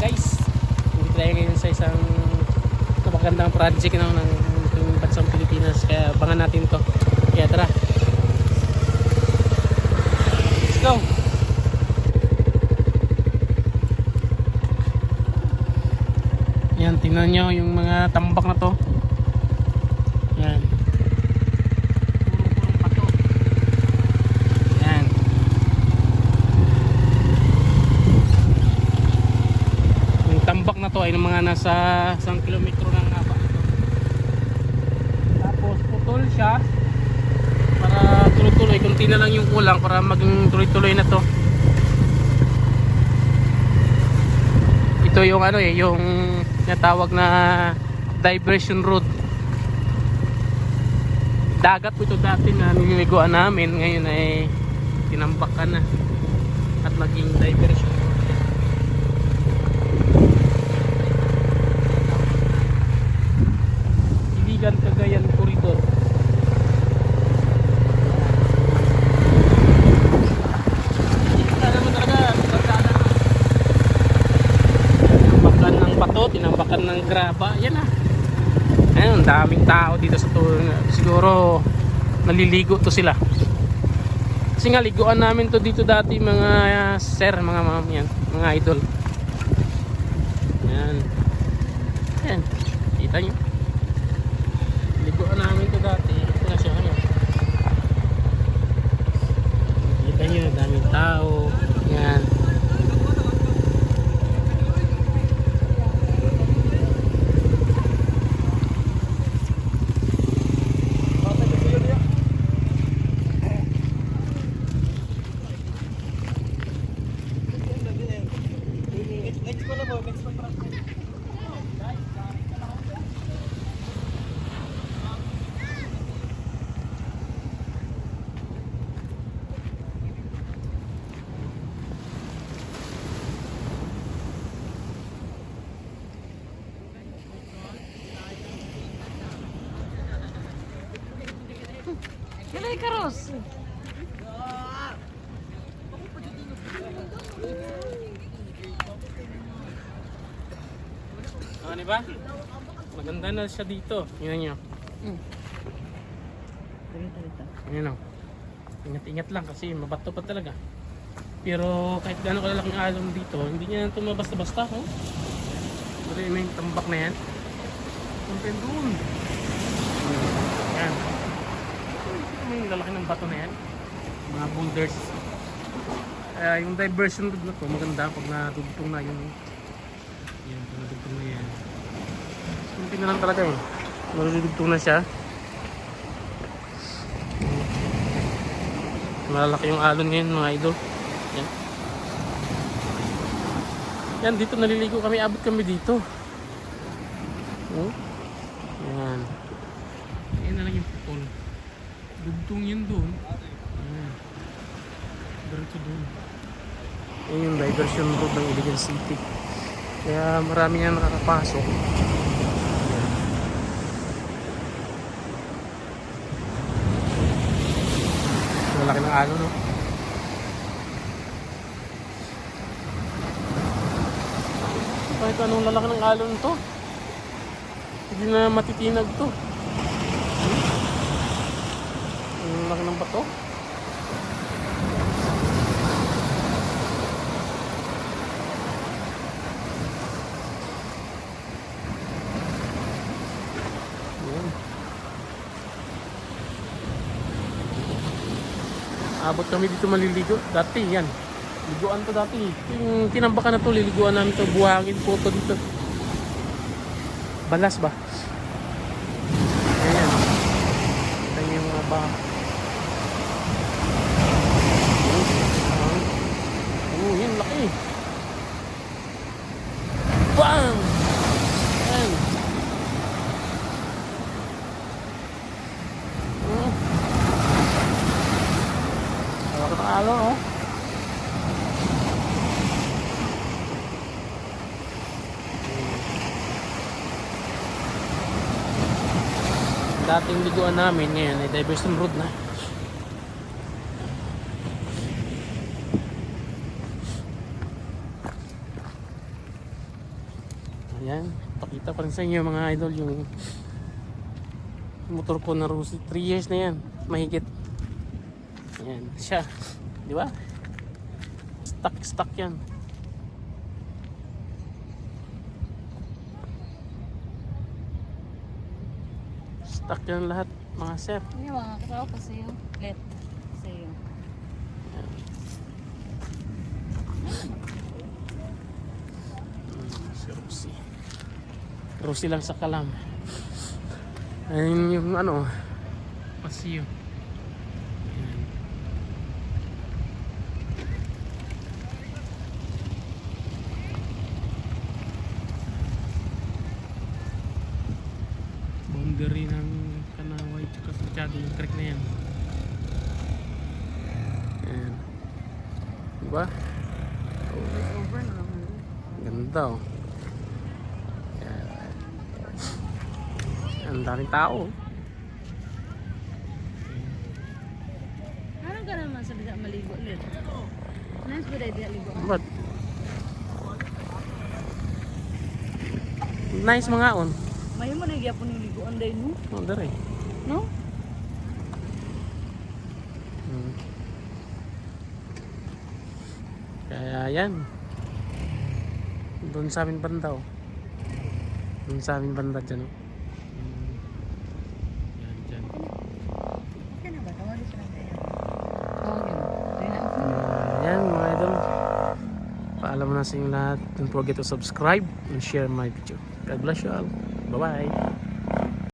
guys. Hindi tayo ngayon sa isang napakagandang project no, ng, ng bansang Pilipinas. Kaya abangan natin to. Kaya tara. Let's go. Yan, tingnan nyo yung mga tambak na to. Yan. Purong-purong pato. Yan. Yung na ay ng mga nasa 1 kilometro ng haba. Tapos putol siya para tuloy-tuloy. Kunti na lang yung kulang para maging tuloy-tuloy na to. Ito yung ano eh, yung tinatawag na diversion road. Dagat po ito dati na nililiguan namin. Ngayon ay tinambakan na at naging diversion road. Iligan Cagayan Corridor. Kita naman talaga, barkada na. Tinambakan ng tinambakan ng graba, yan ah. Ayun, daming tao dito sa to. Siguro naliligo to sila. Kasi nga liguan namin to dito dati mga uh, sir, mga ma'am yan, mga idol. Yan. Yan. Kita nyo. Liguan namin to dati. Ito na siya. Ano. Kita nyo, daming tao. Yan. Galay karos. Oh, di ba? Maganda na siya dito. Yun nyo. Ayun o. Ingat-ingat lang kasi mabato pa talaga. Pero kahit gano'ng kalalaking alon dito, hindi niya ito mabasta-basta. Oh. Pero yun yung tambak na yan. Puntin doon. Yan. Mo yung lalaki ng bato na yan. Mga boulders. Kaya yung diversion road na to, maganda pag nadugtong na yung yan, pag nadugtong na yan. Kunti na lang talaga eh. Marudugtong na siya. Malalaki yung alon ngayon mga idol. Yan. Yan, dito naliligo kami. Abot kami dito. Oh. Yan na lang yung pupol. Dugtong yun doon. Yan. Diretso doon. Yan yung diversion road ng Iligan City. Kaya marami na nakakapasok. Malaki ng alon, no? Kahit anong lalaki ng alon to. Hindi na matitinag to. Ang laki ng bato. Yan. Abot kami dito maliligo. Dati yan. Liguan to dati. Yung tinambakan na to, liliguan namin to. Buhangin po to dito. Balas ba? Ayan. Ito yung mga ba. Laki. Bang! Ayan. Oh. Hawak ng alon, oh. dating liguan namin ngayon ay diversion road na Ayan, pakita pa rin sa inyo mga idol yung motor ko na Rusi. 3 years na yan, mahigit. Ayan, siya. Di ba? Stuck, stuck yan. Stuck yan lahat, mga sir. Ini mga kasama pa sa'yo. Let. Sa'yo. Mm, si Rosie. Rosie lang sa kalam. Ayun yung ano, pasiyo. Boundary ng Kanaway tsaka Sarchado yung creek na yan. Ayan. Diba? Over na naman. Ganda oh. Ang daming tao. Ano ka naman sa bisa maligo ulit? Nice ba dahil ligo? But, nice mga on. May mo na gyapon yung ligoan dahil no? Oh, dere. No? Hmm. Kaya yan. Doon sa amin banda oh. Doon sa amin banda dyan oh. Hmm. Yan dyan. Kaya na ba? Tawagin siya lang kaya. Tawagin mo. Dahil na. Uh, yan mga idol. Paalam na sa inyo lahat. Don't forget to subscribe and share my video. God bless you all. Bye-bye.